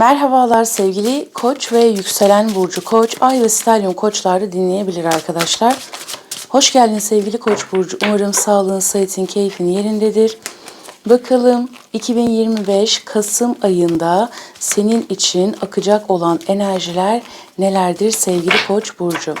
Merhabalar sevgili Koç ve yükselen burcu Koç, Ay ve Stalyon Koçları dinleyebilir arkadaşlar. Hoş geldin sevgili Koç burcu. Umarım sağlığın, sıhhatin, keyfin yerindedir. Bakalım 2025 Kasım ayında senin için akacak olan enerjiler nelerdir sevgili Koç burcu?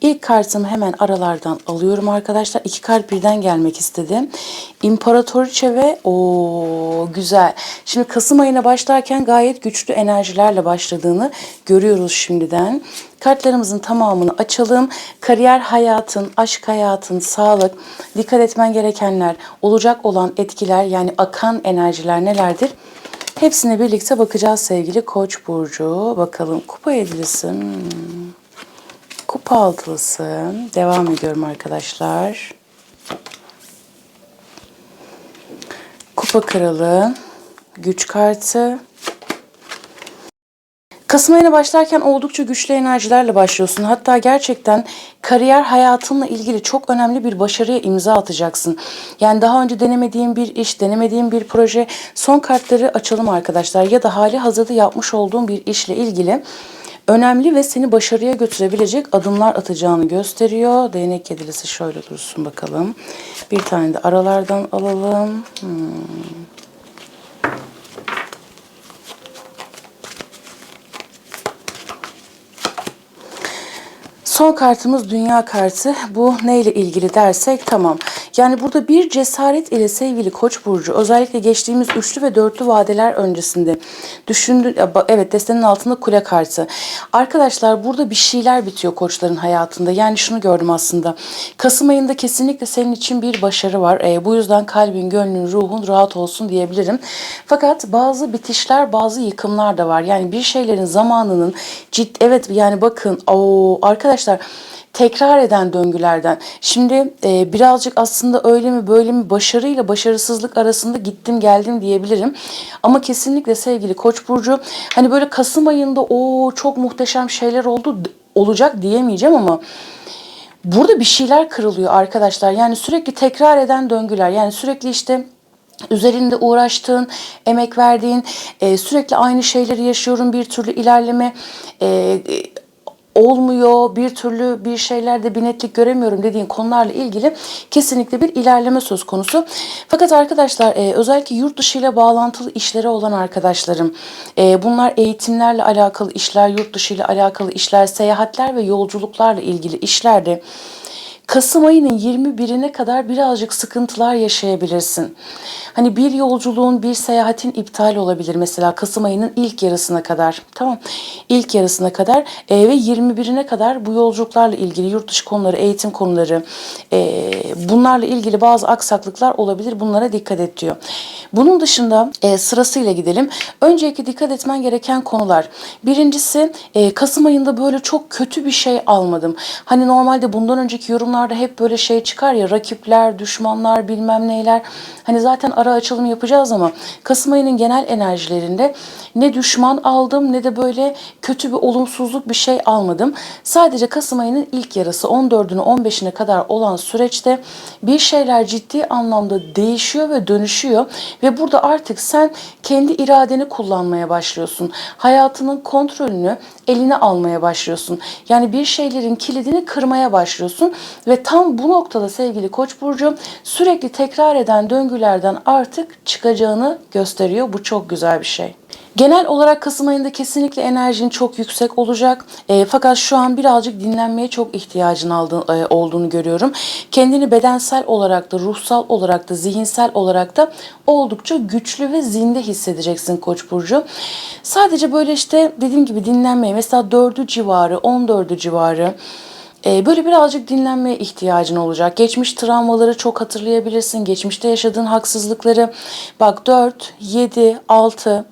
İlk kartımı hemen aralardan alıyorum arkadaşlar. İki kart birden gelmek istedim. İmparatoriçe ve o güzel. Şimdi Kasım ayına başlarken gayet güçlü enerjilerle başladığını görüyoruz şimdiden. Kartlarımızın tamamını açalım. Kariyer hayatın, aşk hayatın, sağlık, dikkat etmen gerekenler, olacak olan etkiler yani akan enerjiler nelerdir? Hepsine birlikte bakacağız sevgili Koç burcu. Bakalım kupa yedilisi. Kupa altılısı. Devam ediyorum arkadaşlar. Kupa kralı. Güç kartı. Kasım ayına başlarken oldukça güçlü enerjilerle başlıyorsun. Hatta gerçekten kariyer hayatınla ilgili çok önemli bir başarıya imza atacaksın. Yani daha önce denemediğin bir iş, denemediğin bir proje. Son kartları açalım arkadaşlar. Ya da hali hazırda yapmış olduğun bir işle ilgili önemli ve seni başarıya götürebilecek adımlar atacağını gösteriyor. Değnek yedilisi şöyle dursun bakalım. Bir tane de aralardan alalım. Hmm. Son kartımız dünya kartı. Bu neyle ilgili dersek tamam. Yani burada bir cesaret ile sevgili Koç burcu özellikle geçtiğimiz üçlü ve dörtlü vadeler öncesinde düşündü evet destenin altında kule kartı. Arkadaşlar burada bir şeyler bitiyor koçların hayatında. Yani şunu gördüm aslında. Kasım ayında kesinlikle senin için bir başarı var. E, bu yüzden kalbin, gönlün, ruhun rahat olsun diyebilirim. Fakat bazı bitişler, bazı yıkımlar da var. Yani bir şeylerin zamanının ciddi evet yani bakın o arkadaşlar tekrar eden döngülerden. Şimdi e, birazcık aslında öyle mi böyle mi başarıyla başarısızlık arasında gittim geldim diyebilirim. Ama kesinlikle sevgili Koç burcu hani böyle Kasım ayında o çok muhteşem şeyler oldu olacak diyemeyeceğim ama burada bir şeyler kırılıyor arkadaşlar. Yani sürekli tekrar eden döngüler. Yani sürekli işte üzerinde uğraştığın, emek verdiğin, e, sürekli aynı şeyleri yaşıyorum, bir türlü ilerleme e, olmuyor, bir türlü bir şeylerde bir netlik göremiyorum dediğin konularla ilgili kesinlikle bir ilerleme söz konusu. Fakat arkadaşlar e, özellikle yurt dışı ile bağlantılı işleri olan arkadaşlarım, e, bunlar eğitimlerle alakalı işler, yurt dışı ile alakalı işler, seyahatler ve yolculuklarla ilgili işlerde Kasım ayının 21'ine kadar birazcık sıkıntılar yaşayabilirsin. Hani bir yolculuğun, bir seyahatin iptal olabilir mesela Kasım ayının ilk yarısına kadar. Tamam. İlk yarısına kadar e, ve 21'ine kadar bu yolculuklarla ilgili yurt dışı konuları, eğitim konuları e, bunlarla ilgili bazı aksaklıklar olabilir. Bunlara dikkat et diyor. Bunun dışında e, sırasıyla gidelim. Önceki dikkat etmen gereken konular. Birincisi e, Kasım ayında böyle çok kötü bir şey almadım. Hani normalde bundan önceki yorumlarda hep böyle şey çıkar ya rakipler, düşmanlar bilmem neyler. Hani zaten ara açılım yapacağız ama Kasım ayının genel enerjilerinde ne düşman aldım ne de böyle kötü bir olumsuzluk bir şey almadım. Sadece Kasım ayının ilk yarısı 14'ünü 15'ine kadar olan süreçte bir şeyler ciddi anlamda değişiyor ve dönüşüyor ve burada artık sen kendi iradeni kullanmaya başlıyorsun. Hayatının kontrolünü eline almaya başlıyorsun. Yani bir şeylerin kilidini kırmaya başlıyorsun ve tam bu noktada sevgili Koç burcu sürekli tekrar eden döngülerden artık çıkacağını gösteriyor. Bu çok güzel bir şey. Genel olarak Kasım ayında kesinlikle enerjin çok yüksek olacak. E, fakat şu an birazcık dinlenmeye çok ihtiyacın aldığı, e, olduğunu görüyorum. Kendini bedensel olarak da, ruhsal olarak da, zihinsel olarak da oldukça güçlü ve zinde hissedeceksin Koç burcu. Sadece böyle işte dediğim gibi dinlenmeye mesela 4'ü civarı, 14'ü civarı böyle birazcık dinlenmeye ihtiyacın olacak. Geçmiş travmaları çok hatırlayabilirsin. Geçmişte yaşadığın haksızlıkları. Bak 4, 7, 6,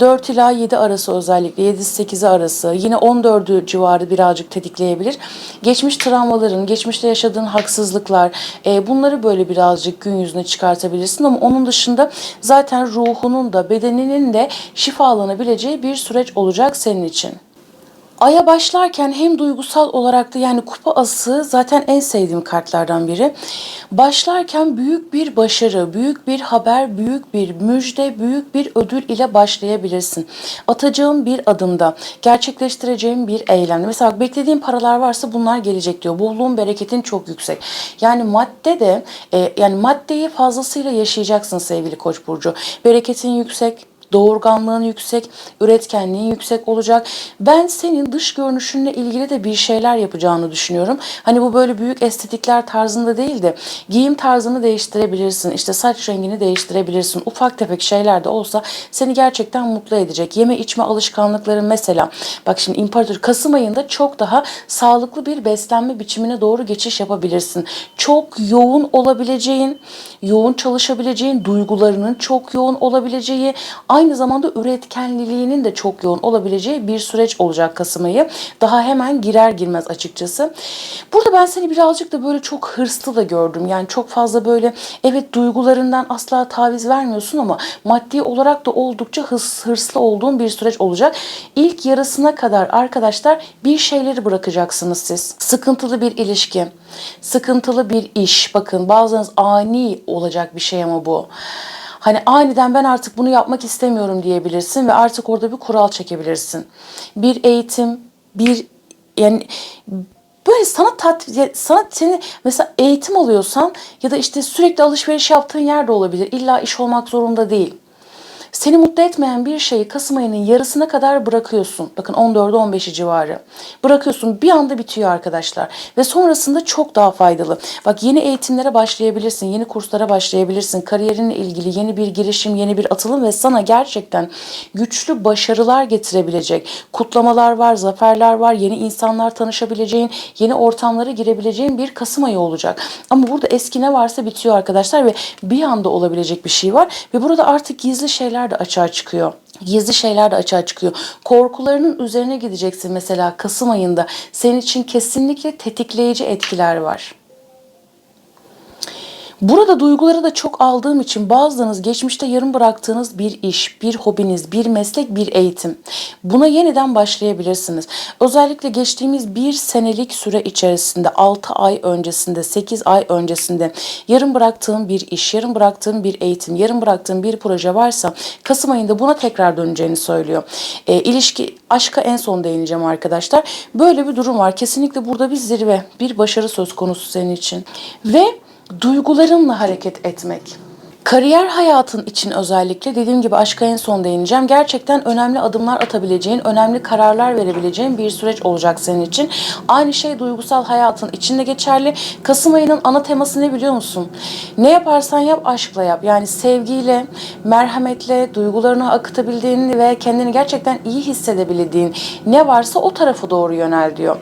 4 ila 7 arası özellikle 7-8'i arası yine 14'ü civarı birazcık tetikleyebilir. Geçmiş travmaların, geçmişte yaşadığın haksızlıklar e, bunları böyle birazcık gün yüzüne çıkartabilirsin ama onun dışında zaten ruhunun da bedeninin de şifalanabileceği bir süreç olacak senin için. Aya başlarken hem duygusal olarak da yani kupa ası zaten en sevdiğim kartlardan biri. Başlarken büyük bir başarı, büyük bir haber, büyük bir müjde, büyük bir ödül ile başlayabilirsin. Atacağım bir adımda, gerçekleştireceğim bir eylemde. Mesela bak, beklediğin paralar varsa bunlar gelecek diyor. Bolluğun, bereketin çok yüksek. Yani madde de e, yani maddeyi fazlasıyla yaşayacaksın sevgili Koç burcu. Bereketin yüksek, doğurganlığın yüksek, üretkenliğin yüksek olacak. Ben senin dış görünüşünle ilgili de bir şeyler yapacağını düşünüyorum. Hani bu böyle büyük estetikler tarzında değil de giyim tarzını değiştirebilirsin. İşte saç rengini değiştirebilirsin. Ufak tefek şeyler de olsa seni gerçekten mutlu edecek. Yeme içme alışkanlıkların mesela. Bak şimdi İmparator Kasım ayında çok daha sağlıklı bir beslenme biçimine doğru geçiş yapabilirsin. Çok yoğun olabileceğin, yoğun çalışabileceğin, duygularının çok yoğun olabileceği, aynı zamanda üretkenliliğinin de çok yoğun olabileceği bir süreç olacak Kasım ayı. Daha hemen girer girmez açıkçası. Burada ben seni birazcık da böyle çok hırslı da gördüm. Yani çok fazla böyle evet duygularından asla taviz vermiyorsun ama maddi olarak da oldukça hırs, hırslı olduğun bir süreç olacak. İlk yarısına kadar arkadaşlar bir şeyleri bırakacaksınız siz. Sıkıntılı bir ilişki, sıkıntılı bir iş. Bakın bazılarınız ani olacak bir şey ama bu. Hani aniden ben artık bunu yapmak istemiyorum diyebilirsin ve artık orada bir kural çekebilirsin. Bir eğitim, bir yani böyle sana tat sana seni mesela eğitim alıyorsan ya da işte sürekli alışveriş yaptığın yerde olabilir. İlla iş olmak zorunda değil. Seni mutlu etmeyen bir şeyi Kasım ayının yarısına kadar bırakıyorsun. Bakın 14'ü 15'i civarı. Bırakıyorsun bir anda bitiyor arkadaşlar. Ve sonrasında çok daha faydalı. Bak yeni eğitimlere başlayabilirsin. Yeni kurslara başlayabilirsin. Kariyerinle ilgili yeni bir girişim, yeni bir atılım ve sana gerçekten güçlü başarılar getirebilecek kutlamalar var, zaferler var, yeni insanlar tanışabileceğin, yeni ortamlara girebileceğin bir Kasım ayı olacak. Ama burada eski ne varsa bitiyor arkadaşlar ve bir anda olabilecek bir şey var ve burada artık gizli şeyler de açığa çıkıyor. Gizli şeyler de açığa çıkıyor. Korkularının üzerine gideceksin mesela Kasım ayında. Senin için kesinlikle tetikleyici etkiler var. Burada duyguları da çok aldığım için bazılarınız geçmişte yarım bıraktığınız bir iş, bir hobiniz, bir meslek, bir eğitim. Buna yeniden başlayabilirsiniz. Özellikle geçtiğimiz bir senelik süre içerisinde 6 ay öncesinde, 8 ay öncesinde yarım bıraktığım bir iş, yarım bıraktığım bir eğitim, yarım bıraktığım bir proje varsa Kasım ayında buna tekrar döneceğini söylüyor. E, ilişki, aşka en son değineceğim arkadaşlar. Böyle bir durum var. Kesinlikle burada bir zirve, bir başarı söz konusu senin için. Ve duygularınla hareket etmek. Kariyer hayatın için özellikle dediğim gibi aşka en son değineceğim. Gerçekten önemli adımlar atabileceğin, önemli kararlar verebileceğin bir süreç olacak senin için. Aynı şey duygusal hayatın içinde geçerli. Kasım ayının ana teması ne biliyor musun? Ne yaparsan yap aşkla yap. Yani sevgiyle, merhametle, duygularını akıtabildiğin ve kendini gerçekten iyi hissedebildiğin ne varsa o tarafa doğru yönel diyor.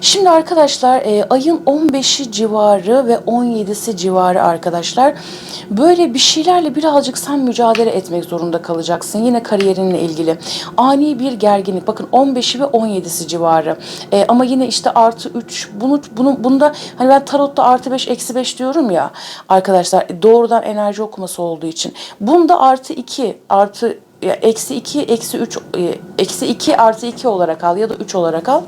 Şimdi arkadaşlar e, ayın 15'i civarı ve 17'si civarı arkadaşlar böyle bir şeylerle birazcık sen mücadele etmek zorunda kalacaksın. Yine kariyerinle ilgili. Ani bir gerginlik. Bakın 15'i ve 17'si civarı. E, ama yine işte artı 3 bunu, bunu bunda hani ben tarotta artı 5 eksi 5 diyorum ya arkadaşlar e, doğrudan enerji okuması olduğu için. Bunda artı 2 artı ya eksi 2, eksi 3, e, eksi 2 artı 2 olarak al ya da 3 olarak al.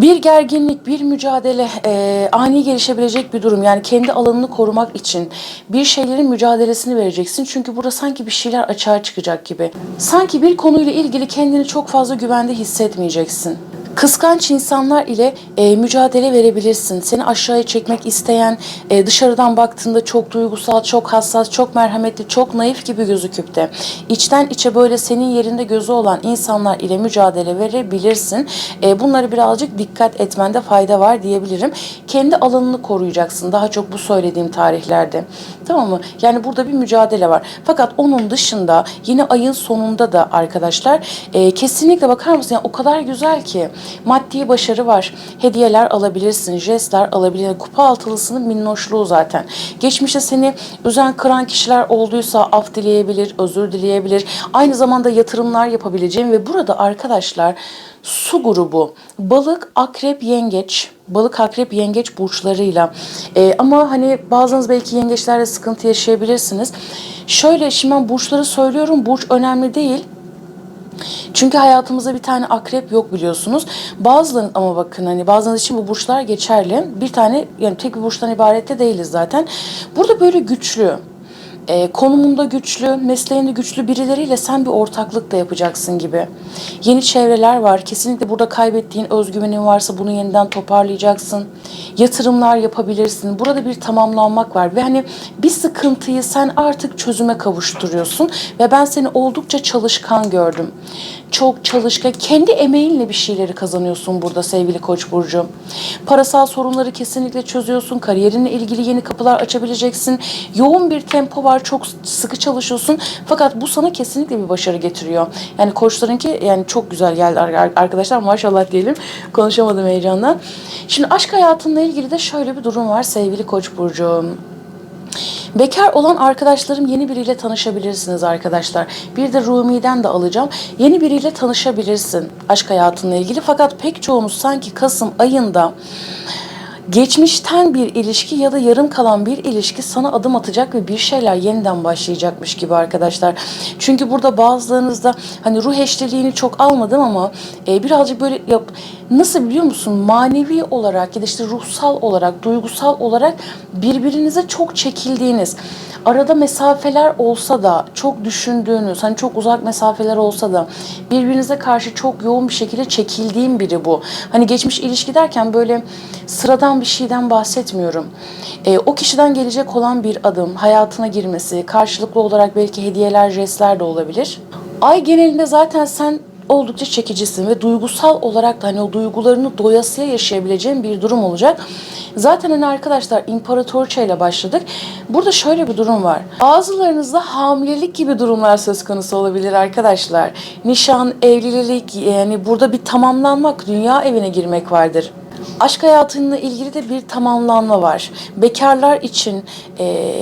Bir gerginlik, bir mücadele, e, ani gelişebilecek bir durum. Yani kendi alanını korumak için bir şeylerin mücadelesini vereceksin. Çünkü burada sanki bir şeyler açığa çıkacak gibi. Sanki bir konuyla ilgili kendini çok fazla güvende hissetmeyeceksin. Kıskanç insanlar ile e, mücadele verebilirsin. Seni aşağıya çekmek isteyen, e, dışarıdan baktığında çok duygusal, çok hassas, çok merhametli, çok naif gibi gözüküp de içten içe böyle senin yerinde gözü olan insanlar ile mücadele verebilirsin. E, bunları birazcık dikkat etmende fayda var diyebilirim. Kendi alanını koruyacaksın daha çok bu söylediğim tarihlerde. Tamam mı? Yani burada bir mücadele var. Fakat onun dışında yine ayın sonunda da arkadaşlar e, kesinlikle bakar mısın? Yani o kadar güzel ki maddi başarı var. Hediyeler alabilirsin, jestler alabilirsin. Kupa altılısının minnoşluğu zaten. Geçmişte seni üzen kıran kişiler olduysa af dileyebilir, özür dileyebilir. Aynı zamanda yatırımlar yapabileceğim ve burada arkadaşlar su grubu balık, akrep, yengeç, balık, akrep, yengeç burçlarıyla ee, ama hani bazınız belki yengeçlerle sıkıntı yaşayabilirsiniz. Şöyle şimdi ben burçları söylüyorum. Burç önemli değil. Çünkü hayatımızda bir tane akrep yok biliyorsunuz. Bazıların ama bakın hani bazılarınız için bu burçlar geçerli. Bir tane yani tek bir burçtan ibaret de değiliz zaten. Burada böyle güçlü, e, konumunda güçlü, mesleğinde güçlü birileriyle sen bir ortaklık da yapacaksın gibi. Yeni çevreler var. Kesinlikle burada kaybettiğin özgüvenin varsa bunu yeniden toparlayacaksın. Yatırımlar yapabilirsin. Burada bir tamamlanmak var ve hani bir sıkıntıyı sen artık çözüme kavuşturuyorsun ve ben seni oldukça çalışkan gördüm. Çok çalışkan, kendi emeğinle bir şeyleri kazanıyorsun burada sevgili Koç burcu. Parasal sorunları kesinlikle çözüyorsun. Kariyerinle ilgili yeni kapılar açabileceksin. Yoğun bir tempo var. Çok sıkı çalışıyorsun. Fakat bu sana kesinlikle bir başarı getiriyor. Yani koçlarınki yani çok güzel geldi ar- arkadaşlar. Maşallah diyelim. Konuşamadım heyecandan. Şimdi aşk hayatınla ilgili de şöyle bir durum var sevgili Koç burcu. Bekar olan arkadaşlarım yeni biriyle tanışabilirsiniz arkadaşlar. Bir de Rumi'den de alacağım. Yeni biriyle tanışabilirsin aşk hayatınla ilgili. Fakat pek çoğunuz sanki Kasım ayında geçmişten bir ilişki ya da yarım kalan bir ilişki sana adım atacak ve bir şeyler yeniden başlayacakmış gibi arkadaşlar. Çünkü burada bazılarınızda hani ruh eşliliğini çok almadım ama e, birazcık böyle yap, nasıl biliyor musun manevi olarak ya da işte ruhsal olarak duygusal olarak birbirinize çok çekildiğiniz arada mesafeler olsa da çok düşündüğünüz hani çok uzak mesafeler olsa da birbirinize karşı çok yoğun bir şekilde çekildiğim biri bu. Hani geçmiş ilişki derken böyle sıradan bir şeyden bahsetmiyorum. E, o kişiden gelecek olan bir adım, hayatına girmesi, karşılıklı olarak belki hediyeler, jestler de olabilir. Ay genelinde zaten sen oldukça çekicisin ve duygusal olarak da hani o duygularını doyasıya yaşayabileceğin bir durum olacak. Zaten hani arkadaşlar imparatorça ile başladık. Burada şöyle bir durum var. Bazılarınızda hamilelik gibi durumlar söz konusu olabilir arkadaşlar. Nişan, evlilik yani burada bir tamamlanmak, dünya evine girmek vardır. Aşk hayatıyla ilgili de bir tamamlanma var. Bekarlar için e,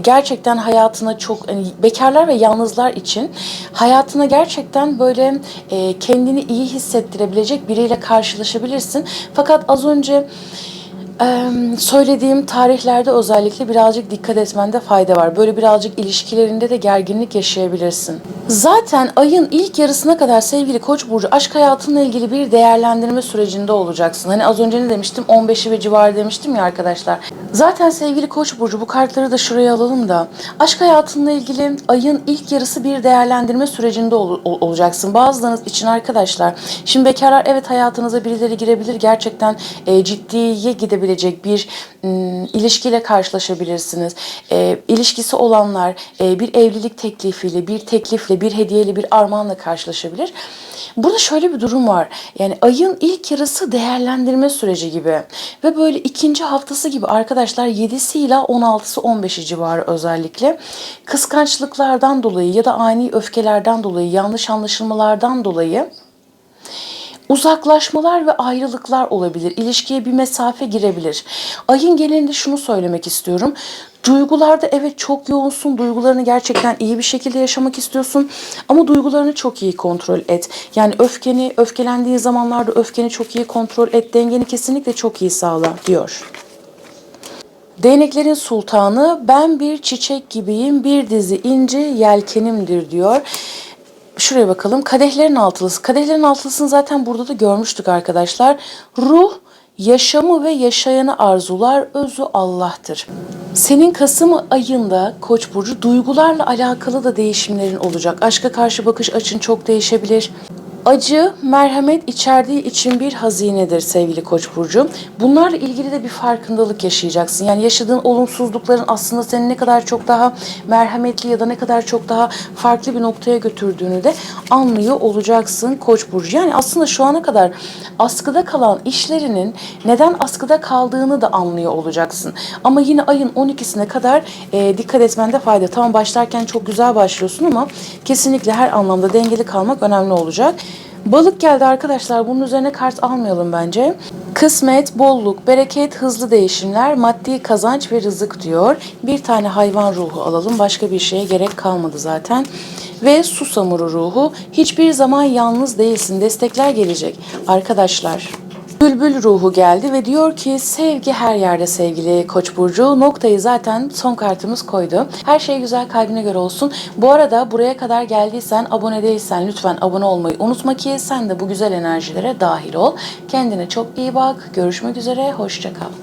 gerçekten hayatına çok, hani bekarlar ve yalnızlar için hayatına gerçekten böyle e, kendini iyi hissettirebilecek biriyle karşılaşabilirsin. Fakat az önce ee, söylediğim tarihlerde özellikle birazcık dikkat etmende fayda var. Böyle birazcık ilişkilerinde de gerginlik yaşayabilirsin. Zaten ayın ilk yarısına kadar sevgili Koç burcu aşk hayatınla ilgili bir değerlendirme sürecinde olacaksın. Hani az önce ne demiştim? 15'i ve civarı demiştim ya arkadaşlar. Zaten sevgili Koç burcu bu kartları da şuraya alalım da aşk hayatınla ilgili ayın ilk yarısı bir değerlendirme sürecinde ol- ol- olacaksın. Bazılarınız için arkadaşlar. Şimdi bekarlar evet hayatınıza birileri girebilir. Gerçekten e, ciddiye gidebilecek bir m, ilişkiyle karşılaşabilirsiniz. E, ilişkisi olanlar e, bir evlilik teklifiyle, bir teklifle, bir hediyeyle, bir armağanla karşılaşabilir. Burada şöyle bir durum var. Yani ayın ilk yarısı değerlendirme süreci gibi. Ve böyle ikinci haftası gibi arkadaşlar 7'si ile 16'sı 15'i civarı özellikle kıskançlıklardan dolayı ya da ani öfkelerden dolayı, yanlış anlaşılmalardan dolayı uzaklaşmalar ve ayrılıklar olabilir. İlişkiye bir mesafe girebilir. Ayın genelinde şunu söylemek istiyorum. Duygularda evet çok yoğunsun. Duygularını gerçekten iyi bir şekilde yaşamak istiyorsun. Ama duygularını çok iyi kontrol et. Yani öfkeni, öfkelendiğin zamanlarda öfkeni çok iyi kontrol et. Dengeni kesinlikle çok iyi sağla diyor. Değneklerin sultanı ben bir çiçek gibiyim bir dizi inci yelkenimdir diyor. Şuraya bakalım. Kadehlerin altılısı. Kadehlerin altılısını zaten burada da görmüştük arkadaşlar. Ruh yaşamı ve yaşayanı arzular özü Allah'tır. Senin Kasım ayında Koç burcu duygularla alakalı da değişimlerin olacak. Aşka karşı bakış açın çok değişebilir. Acı, merhamet içerdiği için bir hazinedir sevgili Koç burcu. Bunlarla ilgili de bir farkındalık yaşayacaksın. Yani yaşadığın olumsuzlukların aslında seni ne kadar çok daha merhametli ya da ne kadar çok daha farklı bir noktaya götürdüğünü de anlıyor olacaksın Koç burcu. Yani aslında şu ana kadar askıda kalan işlerinin neden askıda kaldığını da anlıyor olacaksın. Ama yine ayın 12'sine kadar e, dikkat etmende fayda. Tamam başlarken çok güzel başlıyorsun ama kesinlikle her anlamda dengeli kalmak önemli olacak. Balık geldi arkadaşlar. Bunun üzerine kart almayalım bence. Kısmet, bolluk, bereket, hızlı değişimler, maddi kazanç ve rızık diyor. Bir tane hayvan ruhu alalım. Başka bir şeye gerek kalmadı zaten. Ve susamuru ruhu. Hiçbir zaman yalnız değilsin. Destekler gelecek. Arkadaşlar Bülbül ruhu geldi ve diyor ki sevgi her yerde sevgili Koç burcu. Noktayı zaten son kartımız koydu. Her şey güzel kalbine göre olsun. Bu arada buraya kadar geldiysen abone değilsen lütfen abone olmayı unutma ki sen de bu güzel enerjilere dahil ol. Kendine çok iyi bak. Görüşmek üzere. Hoşça kal.